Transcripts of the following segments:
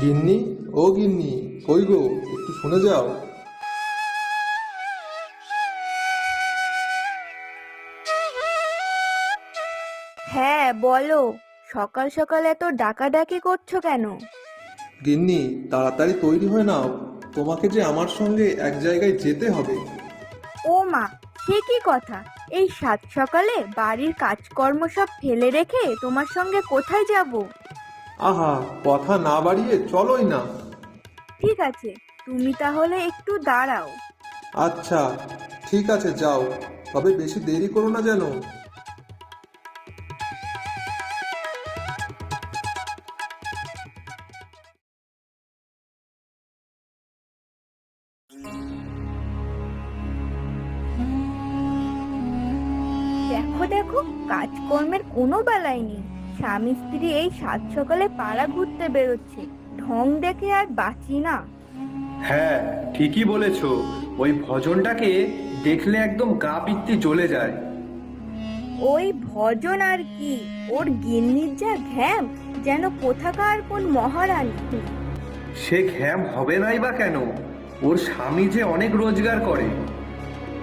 গিন্নি ও গিন্নি কই গো একটু শুনে যাও। হ্যাঁ বলো সকাল সকাল এত ডাকাডাকি করছ কেন? গিন্নি তাড়াতাড়ি তৈরি হয়ে নাও তোমাকে যে আমার সঙ্গে এক জায়গায় যেতে হবে। ও মা সে কি কথা। এই সাত সকালে বাড়ির কাজকর্ম সব ফেলে রেখে তোমার সঙ্গে কোথায় যাব? আহা কথা না বাড়িয়ে চলোই না। ঠিক আছে তুমি তাহলে একটু দাঁড়াও। আচ্ছা ঠিক আছে যাও। তবে বেশি দেরি করো না যেন। দেখো দেখো কাজকর্মের কোনো বেলায় নেই। স্বামী স্ত্রী এই সাত সকালে পাড়া ঘুরতে বেরোচ্ছে। ঢং দেখে আর বাঁচি না। হ্যাঁ ঠিকই বলেছ। ওই ভজনটাকে দেখলে একদম গা পিত্তি জ্বলে যায়। ওই ভজন আর কি? ওর গিন্নির যা ঘ্যাম যেন কোথাকার কোন মহারানী। সে ঘ্যাম হবে নাই বা কেন? ওর স্বামী যে অনেক রোজগার করে।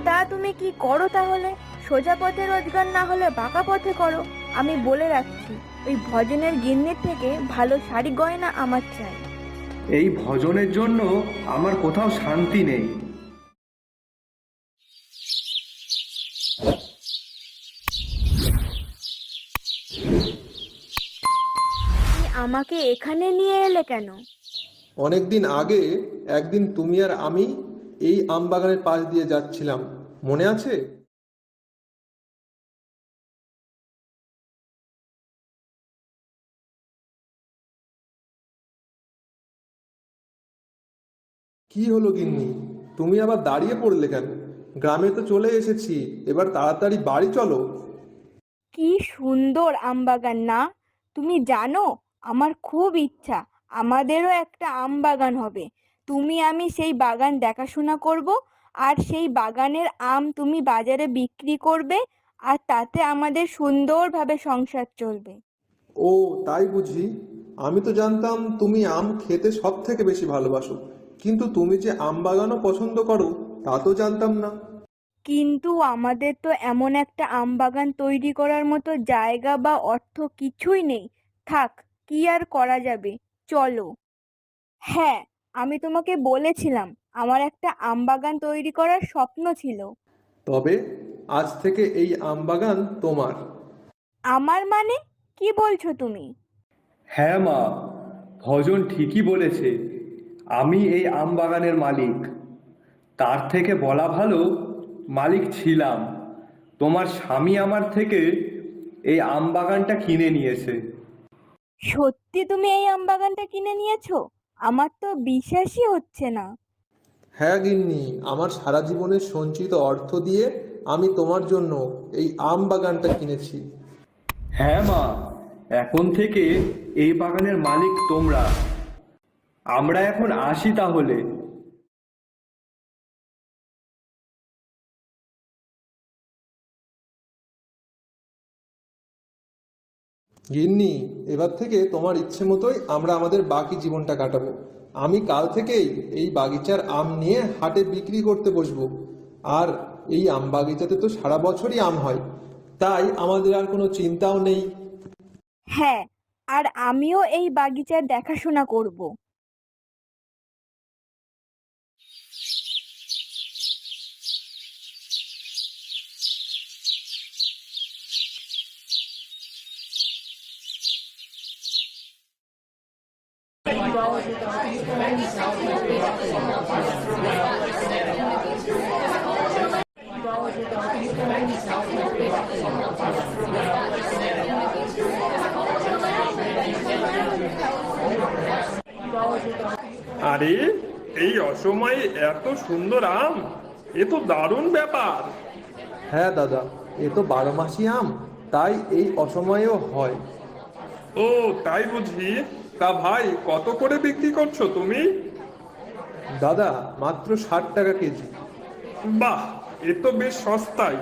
তা তুমি কি করো তাহলে? সোজা পথে রোজগার না হলে বাঁকা পথে করো। আমি বলে রাখছি ওই ভজনের গিন্নির থেকে ভালো শাড়ি গয়না আমার চাই। এই ভজনের জন্য আমার কোথাও শান্তি নেই। তুমি আমাকে এখানে নিয়ে এলে কেন? অনেকদিন আগে একদিন তুমি আর আমি এই আম বাগানের পাশ দিয়ে যাচ্ছিলাম। মনে আছে? কি হলো গিন্নি? তুমি আবার দাঁড়িয়ে পড়লে কেন? গ্রামে তো চলে এসেছি এবার তাড়াতাড়ি বাড়ি চলো। কি সুন্দর আমবাগান না? তুমি জানো আমার খুব ইচ্ছা আমাদেরও একটা আম বাগান হবে। তুমি আমি সেই বাগান দেখাশোনা করব আর সেই বাগানের আম তুমি বাজারে বিক্রি করবে আর তাতে আমাদের সুন্দরভাবে সংসার চলবে। ও তাই বুঝি? আমি তো জানতাম তুমি আম খেতে সব থেকে বেশি ভালোবাসো। কিন্তু তুমি যে আম বাগানও পছন্দ করো তা তো জানতাম না। কিন্তু আমাদের তো এমন একটা আম বাগান তৈরি করার মতো জায়গা বা অর্থ কিছুই নেই। থাক কি আর করা যাবে? চলো। হ্যাঁ আমি তোমাকে বলেছিলাম আমার একটা আম বাগান তৈরি করার স্বপ্ন ছিল। তবে আজ থেকে এই আম বাগান তোমার। আমার মানে? কি বলছো তুমি? হ্যাঁ মা ভজন ঠিকই বলেছে। আমি এই আম বাগানের মালিক। তার থেকে বলা ভালো মালিক ছিলাম। তোমার স্বামী আমার থেকে এই আম বাগানটা কিনে নিয়েছে। সত্যি তুমি এই আম বাগানটা কিনে নিয়েছো? আমার তো বিশ্বাসই হচ্ছে না। হ্যাঁ গিন্নি আমার সারা জীবনের সঞ্চিত অর্থ দিয়ে আমি তোমার জন্য এই আম বাগানটা কিনেছি। হ্যাঁ মা এখন থেকে এই বাগানের মালিক তোমরা। আমরা এখন আসি তাহলে। গিন্নি এবার থেকে তোমার ইচ্ছে মতোই আমরা আমাদের বাকি জীবনটা কাটাবো। আমি কাল থেকেই এই বাগিচার আম নিয়ে হাটে বিক্রি করতে বসবো। আর এই আম বাগিচাতে তো সারা বছরই আম হয়। তাই আমাদের আর কোনো চিন্তাও নেই। হ্যাঁ আর আমিও এই বাগিচার দেখাশোনা করব। আরে এই অসময়ে এত সুন্দর আম? এ তো দারুণ ব্যাপার। হ্যাঁ দাদা এ তো বারো মাসি আম তাই এই অসময়েও হয়। ও তাই বুঝি? তা ভাই কত করে বিক্রি করছ তুমি? দাদা মাত্র ষাট টাকা কেজি। বাহ এ তো বেশ সস্তাই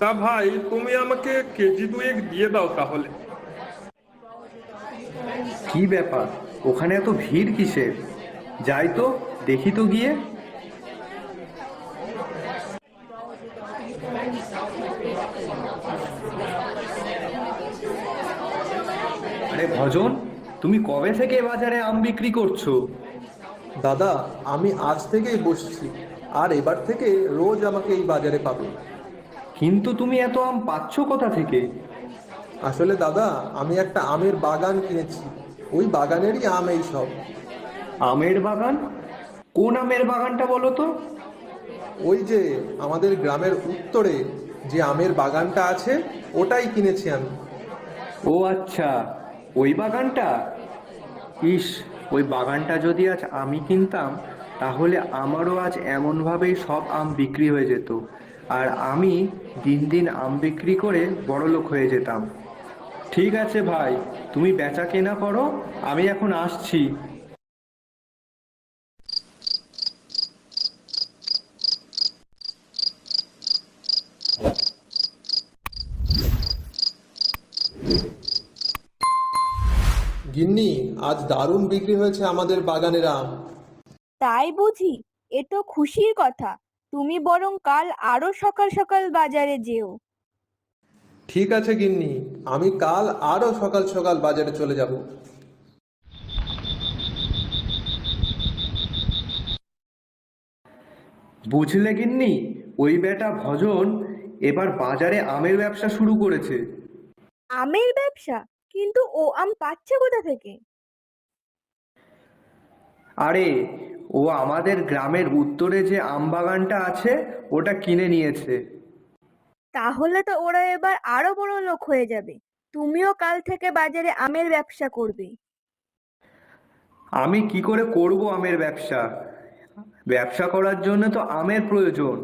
তা ভাই তুমি আমাকে কেজি দুয়েক দিয়ে দাও তাহলে। কি ব্যাপার? ওখানে এত ভিড় কিসের? যাই তো দেখি তো গিয়ে। আরে ভজন তুমি কবে থেকে বাজারে আম বিক্রি করছ? দাদা আমি আজ থেকেই বসছি আর এবার থেকে রোজ আমাকে এই বাজারে পাবে। কিন্তু তুমি এত আম পাচ্ছ কোথা থেকে? আসলে দাদা আমি একটা আমের বাগান কিনেছি ওই বাগানেরই আম এই সব। আমের বাগান? কোন আমের বাগানটা বলো তো? ওই যে আমাদের গ্রামের উত্তরে যে আমের বাগানটা আছে ওটাই কিনেছি আমি। ও আচ্ছা। ওই বাগানটা? ইস, ওই বাগানটা যদি আজ আমি কিনতাম, তাহলে আমারও আজ এমনভাবেই সব আম বিক্রি হয়ে যেত। আর আমি দিন দিন আম বিক্রি করে বড়লোক হয়ে যেতাম। ঠিক আছে ভাই, তুমি বেচা কেনা করো, আমি এখন আসছি। গিন্নি আজ দারুণ বিক্রি হয়েছে আমাদের বাগানের। আম তাই বুঝি? এ তো খুশির কথা। তুমি বরং কাল আরও সকাল সকাল বাজারে যেও। ঠিক আছে গিন্নি আমি কাল আরও সকাল সকাল বাজারে চলে যাব। বুঝলে গিন্নি ওই বেটা ভজন এবার বাজারে আমের ব্যবসা শুরু করেছে। আমের ব্যবসা? কিন্তু ও আম পাচ্ছে কোথা থেকে? আরে ও আমাদের গ্রামের উত্তরে যে আম বাগানটা আছে ওটা কিনে নিয়েছে। তাহলে তো ওরা এবার আরও বড় লোক হয়ে যাবে। তুমিও কাল থেকে বাজারে আমের ব্যবসা করবে। আমি কি করে করব আমের ব্যবসা? ব্যবসা করার জন্য তো আমের প্রয়োজন।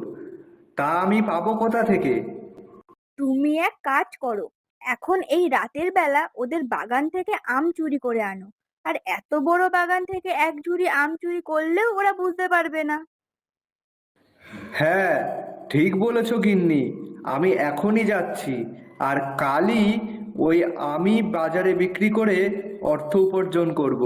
তা আমি পাবো কোথা থেকে? তুমি এক কাজ করো এখন এই রাতের বেলা ওদের বাগান থেকে আম চুরি করে আনো। আর এত বড় বাগান থেকে এক ঝুড়ি আম চুরি করলেও ওরা বুঝতে পারবে না। হ্যাঁ ঠিক বলেছ গিন্নি। আমি এখনই যাচ্ছি। আর কালই ওই আমি বাজারে বিক্রি করে অর্থ উপার্জন করব।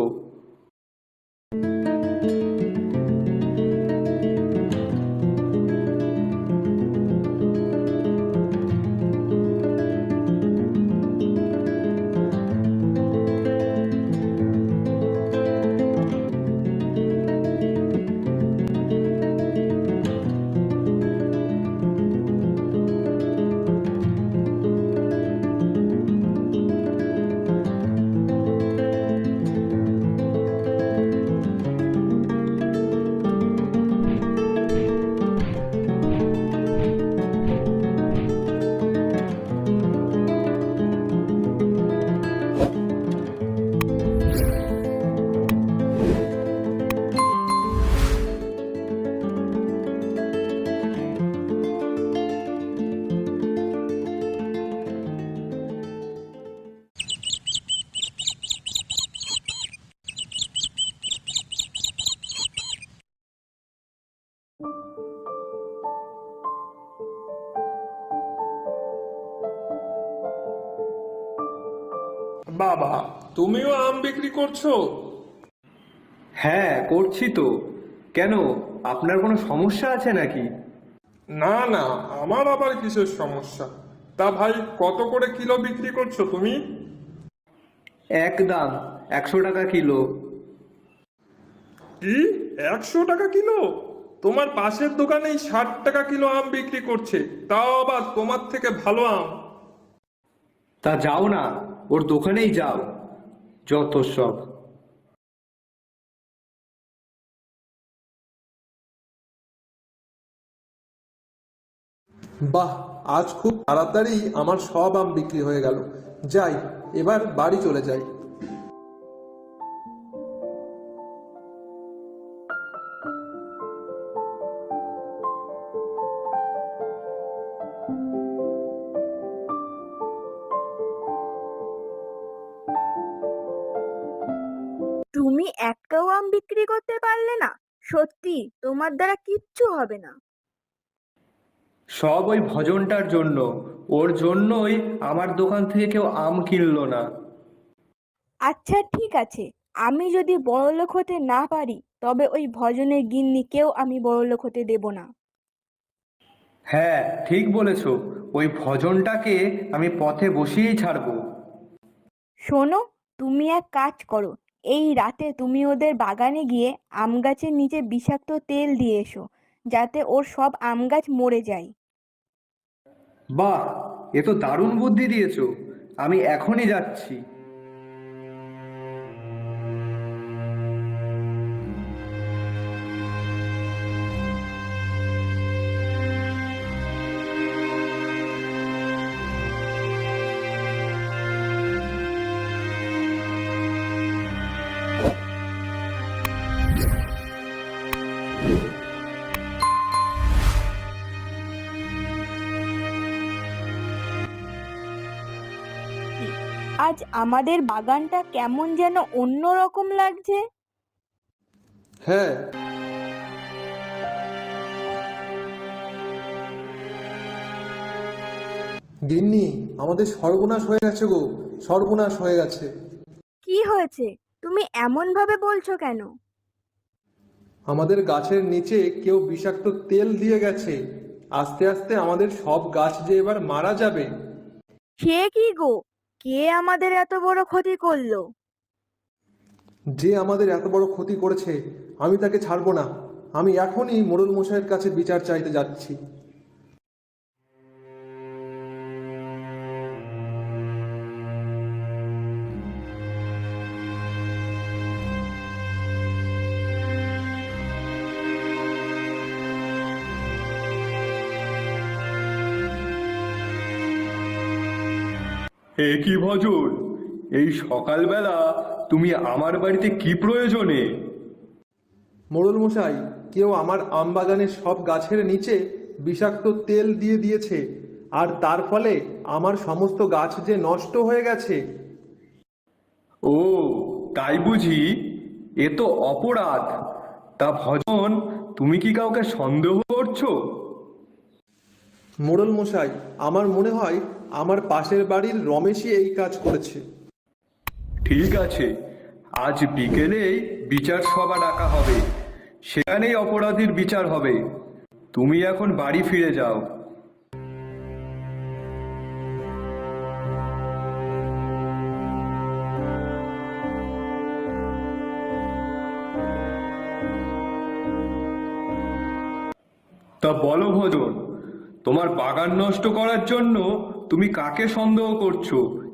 তুমিও আম বিক্রি করছ? হ্যাঁ করছি তো। কেন আপনার কোনো সমস্যা আছে নাকি? না না আমার আবার কিসের সমস্যা? তা ভাই কত করে কিলো বিক্রি করছ তুমি? এক দাম একশো টাকা কিলো। কি? একশো টাকা কিলো? তোমার পাশের দোকানেই ষাট টাকা কিলো আম বিক্রি করছে তাও আবার তোমার থেকে ভালো আম। তা যাও না ওর দোকানেই যাও। যত সব। বাহ, আজ খুব তাড়াতাড়ি আমার সব আম বিক্রি হয়ে গেল। যাই, এবার বাড়ি চলে যাই। তোমার দ্বারা কিচ্ছু হবে না। সব ওই ভজনটার জন্য। ওর জন্যই আমার দোকান থেকে কেউ আম কিনলো না। আচ্ছা ঠিক আছে। আমি যদি বড়লোক হতে না পারি তবে ওই ভজনের গিন্নিকেও আমি বড়লোক হতে দেব না। হ্যাঁ ঠিক বলেছ। ওই ভজনটাকে আমি পথে বসিয়েই ছাড়বো। শোনো তুমি এক কাজ করো। এই রাতে তুমি ওদের বাগানে গিয়ে আম গাছের নিচে বিষাক্ত তেল দিয়ে এসো, যাতে ওর সব আম গাছ মরে যায়। বাহ, এ তো দারুণ বুদ্ধি দিয়েছ। আমি এখনই যাচ্ছি। আজ আমাদের বাগানটা কেমন যেন অন্যরকম লাগছে। হ্যাঁ। গিন্নি আমাদের সর্বনাশ হয়ে গেছে গো। সর্বনাশ হয়ে গেছে। কি হয়েছে? তুমি এমন ভাবে বলছো কেন? আমাদের গাছের নিচে কেউ বিষাক্ত তেল দিয়ে গেছে। আস্তে আস্তে আমাদের সব গাছ যে এবার মারা যাবে। সে কি গো? কে আমাদের এত বড় ক্ষতি করল? যে আমাদের এত বড় ক্ষতি করেছে আমি তাকে ছাড়বো না। আমি এখনই মোড়ল মশাইয়ের কাছে বিচার চাইতে যাচ্ছি। এ কি ভজন এই সকালবেলা তুমি আমার বাড়িতে কি প্রয়োজনে? মোড়ল মশাই কেউ আমার আম বাগানের সব গাছের নিচে বিষাক্ত তেল দিয়ে দিয়েছে আর তার ফলে আমার সমস্ত গাছ যে নষ্ট হয়ে গেছে। ও তাই বুঝি? এ তো অপরাধ। তা ভজন তুমি কি কাউকে সন্দেহ করছ? মোড়ল মশাই আমার মনে হয় আমার পাশের বাড়ির রমেশই এই কাজ করেছে। ঠিক আছে, আজ বিকেলেই বিচার সভা ডাকা হবে। সেখানেই অপরাধীর বিচার হবে। তুমি এখন বাড়ি ফিরে যাও। তা বলো ভোজন, তোমার বাগান নষ্ট করার জন্য তুমি কাকে সন্দেহ করছ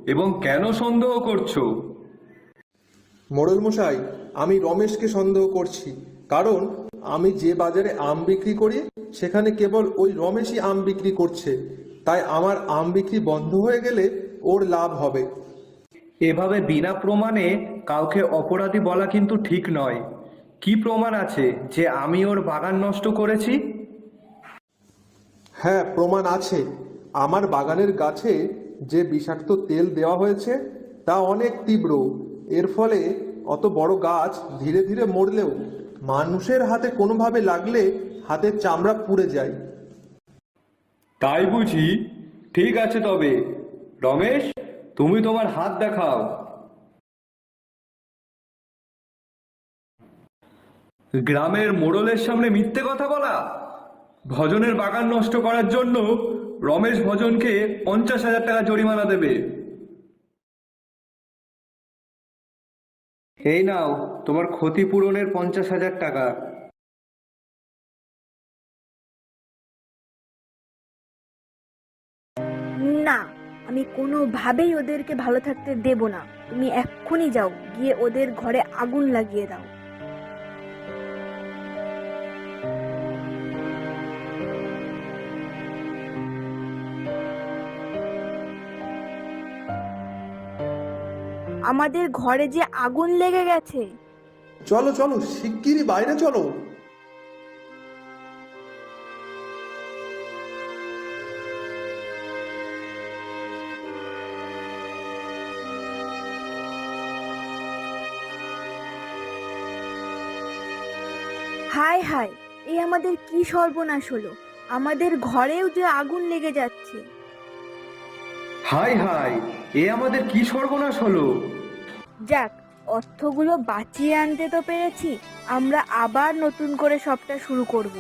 এবং কেন সন্দেহ করছ? মোড়ল মশাই আমি রমেশকে সন্দেহ করছি কারণ আমি যে বাজারে আম বিক্রি করি সেখানে কেবল ওই রমেশই আম বিক্রি করছে। তাই আমার আম বিক্রি বন্ধ হয়ে গেলে ওর লাভ হবে। এভাবে বিনা প্রমাণে কাউকে অপরাধী বলা কিন্তু ঠিক নয়। কি প্রমাণ আছে যে আমি ওর বাগান নষ্ট করেছি? হ্যাঁ প্রমাণ আছে। আমার বাগানের গাছে যে বিষাক্ত তেল দেওয়া হয়েছে, তা অনেক তীব্র। এর ফলে অত বড় গাছ ধীরে ধীরে মরলেও মানুষের হাতে কোনোভাবে লাগলে হাতের চামড়া পুড়ে যায়। তাই বুঝি? ঠিক আছে তবে। রমেশ, তুমি তোমার হাত দেখাও। গ্রামের মোড়লের সামনে মিথ্যে কথা বলা? ভজনের বাগান নষ্ট করার জন্য রমেশ ভজনকে পঞ্চাশ হাজার টাকা জরিমানা দেবে। এই নাও তোমার ক্ষতিপূরণের পঞ্চাশ হাজার টাকা। না আমি কোনোভাবেই ওদেরকে ভালো থাকতে দেব না। তুমি এক্ষুনি যাও গিয়ে ওদের ঘরে আগুন লাগিয়ে দাও। আমাদের ঘরে যে আগুন লেগে গেছে। চলো চলো শিগগিরই বাইরে চলো। হায় হায় এই আমাদের কি সর্বনাশ হলো? আমাদের ঘরেও যে আগুন লেগে যাচ্ছে। হাই হাই এ আমাদের কি সর্বনাশ হলো? যাক অর্থগুলো বাঁচিয়ে আনতে তো পেরেছি আমরা আবার নতুন করে সবটা শুরু করব।